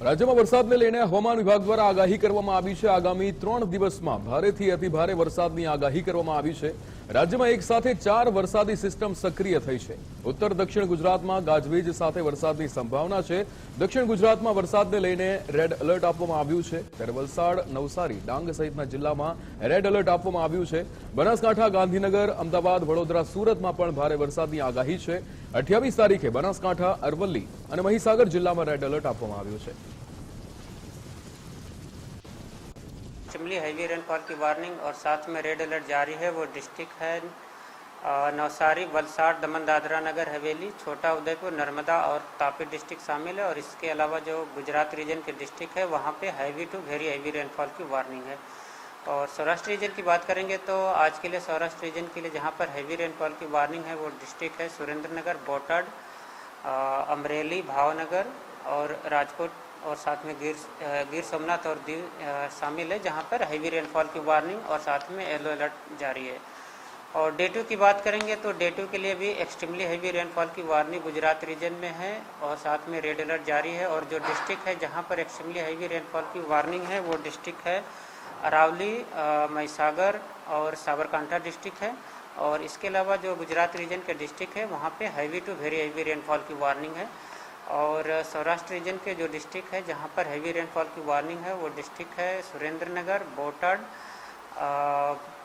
રાજ્યમાં વરસાદને લઈને હવામાન વિભાગ દ્વારા આગાહી કરવામાં આવી છે. આગામી ત્રણ દિવસમાં ભારેથી અતિભારે વરસાદની આગાહી કરવામાં આવી છે. રાજ્યમાં એક સાથે ચાર વરસાદી સિસ્ટમ સક્રિય થઈ છે. ઉત્તર દક્ષિણ ગુજરાતમાં ગાજવીજ સાથે વરસાદની સંભાવના છે. દક્ષિણ ગુજરાતમાં વરસાદને લઈને રેડ એલર્ટ આપવામાં આવ્યું છે. ત્યારે વલસાડ નવસારી, ડાંગ સહિતના જિલ્લામાં રેડ એલર્ટ આપવામાં આવ્યું છે. બનાસકાંઠા, ગાંધીનગર, અમદાવાદ, વડોદરા, સુરતમાં પણ ભારે વરસાદની આગાહી છે. અઠ્યાવીસ તારીખે બનાસકાંઠા, અરવલ્લી અને મહીસાગર જિલ્લામાં રેડ એલર્ટ આપવામાં આવ્યું છે. शिमली हैवी रेनफॉल की वार्निंग और साथ में रेड अलर्ट जारी है, वो डिस्ट्रिक्ट है नवसारी, वलसाड़, दमन, दादरा नगर, हवेली, छोटा उदयपुर, नर्मदा और तापी डिस्ट्रिक्ट शामिल है और इसके अलावा जो गुजरात रीजन के डिस्ट्रिक्ट है, वहाँ पे heavy to very heavy rainfall की वार्निंग है। और सौराष्ट्र रीजन की बात करेंगे तो आज के लिए सौराष्ट्र रीजन के लिए जहाँ पर हैवी रेनफॉल की वार्निंग है, वो डिस्ट्रिक्ट है सुरेंद्र नगर, बोटाड अमरेली, भावनगर और राजकोट और साथ में गिर गिर सोमनाथ और दीव शामिल है, जहाँ पर हैवी रेनफॉल की वार्निंग और साथ में येलो अलर्ट जारी है। और डे टू की बात करेंगे तो डे टू के लिए भी एक्सट्रीमली हैवी रेनफॉल की वार्निंग गुजरात रीजन में है और साथ में रेड अलर्ट जारी है और जो डिस्ट्रिक्ट है जहाँ पर एक्सट्रीमली हैवी रेनफॉल की वार्निंग है, वो डिस्ट्रिक्ट है अरावली महिसागर और साबरकांठा डिस्ट्रिक्ट है। और इसके अलावा जो गुजरात रीजन के डिस्ट्रिक्ट है, वहाँ पे heavy to very heavy rainfall की वार्निंग है। और सौराष्ट्र रीजन के जो डिस्ट्रिक्ट है, जहाँ पर हैवी रेनफॉल की वार्निंग है, वो डिस्ट्रिक्ट है सुरेंद्र नगर, बोटाड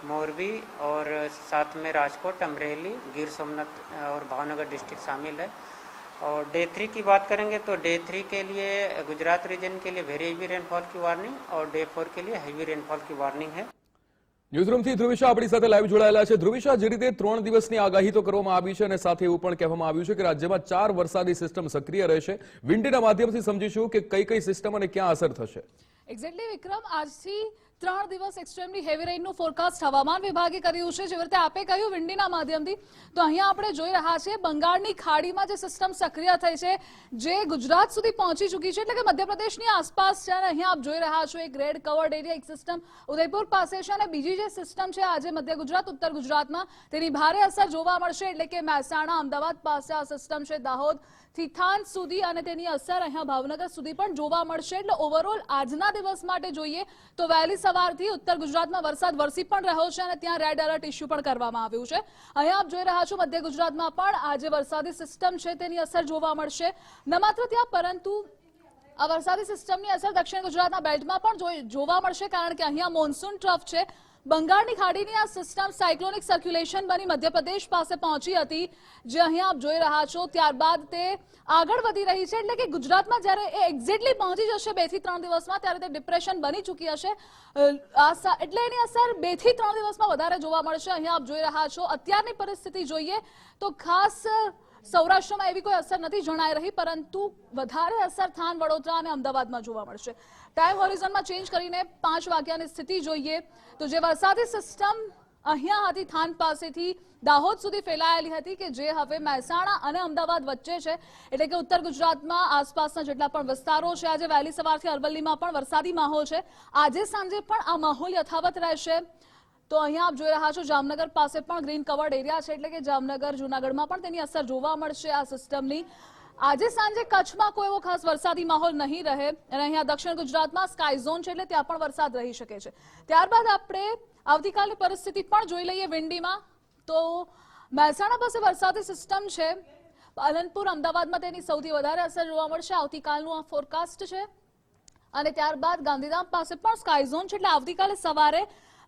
मोरबी और साथ में राजकोट, अमरेली, गिर सोमनाथ और भावनगर डिस्ट्रिक्ट शामिल है। और डे थ्री की बात करेंगे तो डे थ्री के लिए, गुजरात रीजन के लिए वेरी हैवी रेनफॉल की वार्निंग और डे फोर के लिए हैवी रेनफॉल की वार्निंग है। ન્યૂઝરૂમથી ધ્રુવિશા આપણી સાથે લાઈવ જોડાયેલા છે. ધ્રુવિશા, જે રીતે ત્રણ દિવસની આગાહી તો કરવામાં આવી છે અને સાથે એવું પણ કહેવામાં આવ્યું છે કે રાજ્યમાં ચાર વરસાદી સિસ્ટમ સક્રિય રહેશે. વિન્ડીના માધ્યમથી સમજીશું કે કઈ કઈ સિસ્ટમ અને ક્યાં અસર થશે. એક્ઝેક્ટલી વિક્રમ, આજથી ત્રણ દિવસ એક્સ્ટ્રીમલી હેવી રેઇનનું ફોરકાસ્ટ હવામાન વિભાગે કર્યું છે. જેવી રીતે આપે કહ્યું વિંડીના માધ્યમથી. તો અહીંયા આપણે જોઈ રહ્યા છીએ બંગાળની ખાડીમાં જે સિસ્ટમ સક્રિય થઈ છે, જે ગુજરાત સુધી પહોંચી ચૂકી છે. એટલે કે મધ્યપ્રદેશની આસપાસ છે અને અહીંયા આપ જોઈ રહ્યા છો એક રેડ કવર્ડ એરિયા એક સિસ્ટમ ઉદયપુર પાસે છે અને બીજી જે સિસ્ટમ છે આજે મધ્ય ગુજરાત, ઉત્તર ગુજરાતમાં, તેની ભારે અસર જોવા મળશે. એટલે કે મહેસાણા, અમદાવાદ પાસે આ સિસ્ટમ છે. દાહોદ થિથાન સુધી અને તેની અસર અહીંયા ભાવનગર સુધી પણ જોવા મળશે. એટલે ઓવરઓલ આજના દિવસ માટે જોઈએ તો વહેલી સવારથી ઉત્તર ગુજરાતમાં વરસાદ વરસી પણ રહ્યો છે અને ત્યાં રેડ એલર્ટ ઇસ્યુ પણ કરવામાં આવ્યું છે. અહીંયા આપ જોઈ રહ્યા છો મધ્ય ગુજરાતમાં પણ આજે વરસાદી સિસ્ટમ છે તેની અસર જોવા મળશે. ન માત્ર ત્યાં, પરંતુ આ વરસાદી સિસ્ટમની અસર દક્ષિણ ગુજરાતના બેલ્ટમાં પણ જોવા મળશે, કારણ કે અહીંયા મોન્સૂન ટ્રફ છે. બંગાળની ખાડીની આ સિસ્ટમ સાયક્લોનિક સર્ક્યુલેશન બની મધ્યપ્રદેશ પાસે પહોંચી હતી, જે અહીંયા આપ જોઈ રહ્યા છો. ત્યારબાદ તે આગળ વધી રહી છે, એટલે કે ગુજરાતમાં જ્યારે એ એક્ઝેક્ટલી પહોંચી જશે બેથી ત્રણ દિવસમાં, ત્યારે તે ડિપ્રેશન બની ચૂકી હશે. એટલે એની અસર બેથી ત્રણ દિવસમાં વધારે જોવા મળશે. અહીંયા આપ જોઈ રહ્યા છો, અત્યારની પરિસ્થિતિ જોઈએ તો ખાસ સૌરાષ્ટ્રમાં એવી કોઈ અસર નથી જણાઈ રહી, પરંતુ વધારે અસર થાન વડોદરા અને અમદાવાદમાં જોવા મળશે. ટાઈમ હોરિઝનમાં ચેન્જ કરીને પાંચ વાગ્યાની સ્થિતિ જોઈએ. તો જે વરસાદી સિસ્ટમ અહીંયા હતી, થાન પાસેથી દાહોદ સુધી ફેલાયેલી હતી કે જે હવે મહેસાણા અને અમદાવાદ વચ્ચે છે. એટલે કે ઉત્તર ગુજરાતમાં આસપાસના જેટલા પણ વિસ્તારો છે, આજે વહેલી સવારથી અરવલ્લીમાં પણ વરસાદી માહોલ છે. આજે સાંજે પણ આ માહોલ યથાવત રહેશે. તો અહીંયા આપ જોઈ રહ્યા છો જામનગર પાસે પણ ગ્રીન કવર્ડ એરિયા છે એટલે કે જામનગર, જૂનાગઢમાં પણ તેની અસર જોવા મળશે આ સિસ્ટમની. આજે સાંજે કચ્છમાં કોઈ એવો ખાસ વરસાદી માહોલ નહીં રહે અને અહીંયા દક્ષિણ ગુજરાતમાં સ્કાય ઝોન છે એટલે ત્યાં પણ વરસાદ રહી શકે છે. ત્યારબાદ આપણે આવતીકાલની પરિસ્થિતિ પણ જોઈ લઈએ વિંડીમાં. તો મહેસાણા પાસે વરસાદી સિસ્ટમ છે. પાલનપુર, અમદાવાદમાં તેની સૌથી વધારે અસર જોવા મળશે. આવતીકાલનું આ ફોરકાસ્ટ છે. અને ત્યારબાદ ગાંધીધામ પાસે પણ સ્કાય ઝોન છે. એટલે આવતીકાલે સવારે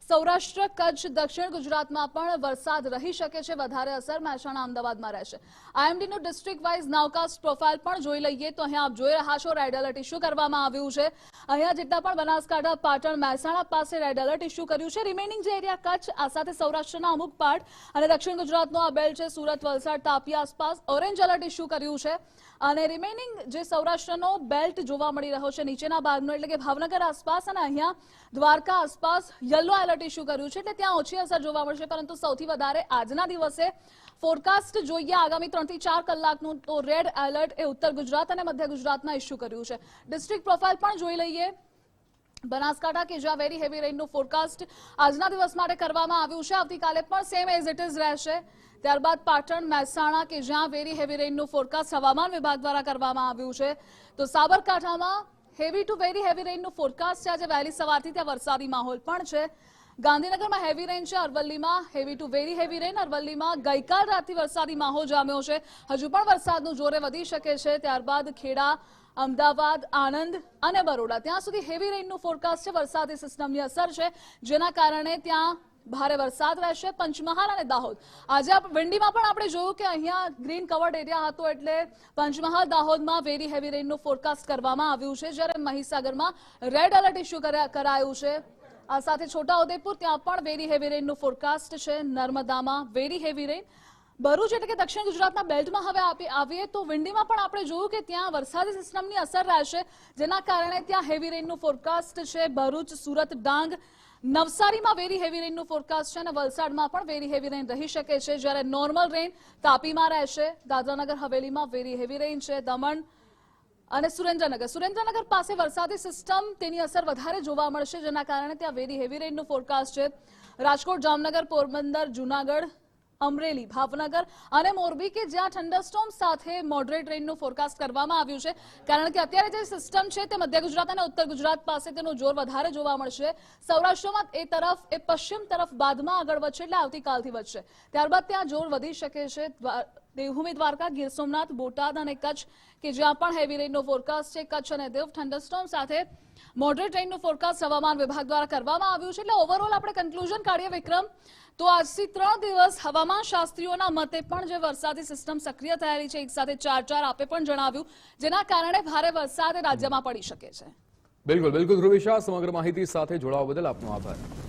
સૌરાષ્ટ્ર, કચ્છ, દક્ષિણ ગુજરાતમાં પણ વરસાદ રહી શકે છે, વધારે અસર મહેસાણા, અમદાવાદમાં રહેશે. આઈએમડીનું ડિસ્ટ્રિક્ટ વાઇઝ નાવકાસ્ટ પ્રોફાઇલ પણ જોઈ લઈએ તો અહીંયા આપ જોઈ રહ્યા છો રેડ એલર્ટ ઇસ્યુ કરવામાં આવ્યું છે. અહીંયા જેટલા પણ બનાસકાંઠા, પાટણ, મહેસાણા પાસે રેડ એલર્ટ ઇસ્યુ કર્યું છે. રિમેનિંગ જે એરિયા કચ્છ, આ સાથે સૌરાષ્ટ્રના અમુક પાર્ટ અને દક્ષિણ ગુજરાતનો આ બેલ્ટ છે, સુરત, વલસાડ, તાપી આસપાસ ઓરેન્જ એલર્ટ ઇસ્યુ કર્યું છે. અને રિમેનિંગ જે સૌરાષ્ટ્રનો બેલ્ટ જોવા મળી રહ્યો છે, નીચેના ભાગનો, એટલે કે ભાવનગર આસપાસ અને અહીંયા દ્વારકા આસપાસ યલો એલર્ટ ઇસ્યુ કર્યું છે, એટલે ત્યાં ઓછી અસર જોવા મળશે, પરંતુ સૌથી વધારે આજના દિવસે ફોરકાસ્ટ જોઈએ, આગામી ત્રણથી ચાર કલાકનું તો રેડ એલર્ટ એ ઉત્તર ગુજરાત અને મધ્ય ગુજરાતમાં ઇસ્યુ કર્યું છે. ડિસ્ટ્રિક્ટ પ્રોફાઇલ પણ જોઈ લઈએ. બનાસકાંઠા કે જ્યાં વેરી હેવી રેઇનનું ફોરકાસ્ટ આજના દિવસ માટે કરવામાં આવ્યું છે, આવતીકાલે પણ સેમ એઝ ઇટ ઇઝ રહેશે. ત્યારબાદ પાટણ, મહેસાણા કે જ્યાં વેરી હેવી રેઇનનું ફોરકાસ્ટ હવામાન વિભાગ દ્વારા કરવામાં આવ્યું છે, તો સાબરકાંઠામાં હેવી ટુ વેરી હેવી રેઇનનું ફોરકાસ્ટ છે. આજે વહેલી સવારથી ત્યાં વરસાદી માહોલ પણ છે. ગાંધીનગરમાં હેવી રેઇન છે, અરવલ્લીમાં heavy to very heavy rain અરવલ્લીમાં ગઈકાલ રાતથી વરસાદી માહોલ જામ્યો છે. હજુ પણ વરસાદનું જોરે વધી શકે છે. ત્યારબાદ ખેડા, અમદાવાદ, આણંદ અને બરોડા. ત્યાં સુધી હેવી રેઇનનું ફોરકાસ્ટ છે. વરસાદી સિસ્ટમની અસર છે. જેના કારણે ત્યાં ભારે વરસાદ રહેશે પંચમહાલ અને દાહોદ. આજે વિંડીમાં પણ આપણે જોયું કે અહીંયા ગ્રીન કવર્ડ એરિયા હતો એટલે પંચમહાલ, દાહોદમાં વેરી હેવી રેઇનનું ફોરકાસ્ટ કરવામાં આવ્યું છે. જ્યારે મહીસાગરમાં રેડ એલર્ટ ઇસ્યુ કરાયું છે. આ સાથે છોટાઉદેપુર, ત્યાં પણ વેરી હેવી રેઇનનું ફોરકાસ્ટ છે. નર્મદામાં વેરી હેવી રેઇન ભરૂચ એટલે કે દક્ષિણ ગુજરાતના બેલ્ટમાં હવે આવીએ તો વિંડીમાં પણ આપણે જોયું કે ત્યાં વરસાદી સિસ્ટમની અસર રહેશે, જેના કારણે ત્યાં હેવી રેઇનનું ફોરકાસ્ટ છે. ભરૂચ, સુરત, ડાંગ નવસારીમાં વેરી હેવી રેનનું ફોરકાસ્ટ છે અને વલસાડમાં પણ વેરી હેવી રેન રહી શકે છે. જ્યારે નોર્મલ રેઇન તાપીમાં રહેશે. દાદરાનગર, હવેલીમાં વેરી હેવી રેન છે. દમણ અને સુરેન્દ્રનગર. સુરેન્દ્રનગર પાસે વરસાદી સિસ્ટમ તેની અસર વધારે જોવા મળશે, જેના કારણે ત્યાં વેરી હેવી રેઇનનું ફોરકાસ્ટ છે. રાજકોટ, જામનગર, પોરબંદર, જુનાગઢ અમરેલી, ભાવનગર અને મોરબી કે જ્યાં થંડરસ્ટોમ સાથે મોડરેટ રેઇનનું ફોરકાસ્ટ કરવામાં આવ્યું છે. કારણ કે અત્યારે જે સિસ્ટમ છે તે મધ્ય ગુજરાત અને ઉત્તર ગુજરાત પાસે તેનું જોર વધારે જોવા મળશે. સૌરાષ્ટ્રમાં એ તરફ, એ પશ્ચિમ તરફ બાદમાં આગળ વધશે એટલે આવતીકાલથી વધશે. ત્યારબાદ ત્યાં જોર વધી શકે છે. દેવભૂમિ દ્વારકા ગીર સોમનાથ, બોટાદ અને કચ્છ, કે જ્યાં પણ હેવી રેઇનનો ફોરકાસ્ટ છે, કચ્છ અને દેવ થંડરસ્ટોમ સાથે મોડરેટ રેઇનનો ફોરકાસ્ટ હવામાન વિભાગ દ્વારા કરવામાં આવ્યું છે. એટલે ઓવરઓલ આપણે કન્ક્લુઝન કાઢીએ, વિક્રમ. તો આજથી ત્રણ દિવસ હવામાન શાસ્ત્રીઓના મતે પણ જે વરસાદી સિસ્ટમ સક્રિય થયેલી છે એક સાથે ચાર ચાર આપે પણ જણાવ્યું, જેના કારણે ભારે વરસાદ રાજ્યમાં પડી શકે છે. બિલકુલ બિલકુલ ધ્રુવિશા, સમગ્ર માહિતી સાથે જોડાવા બદલ આપનો આભાર.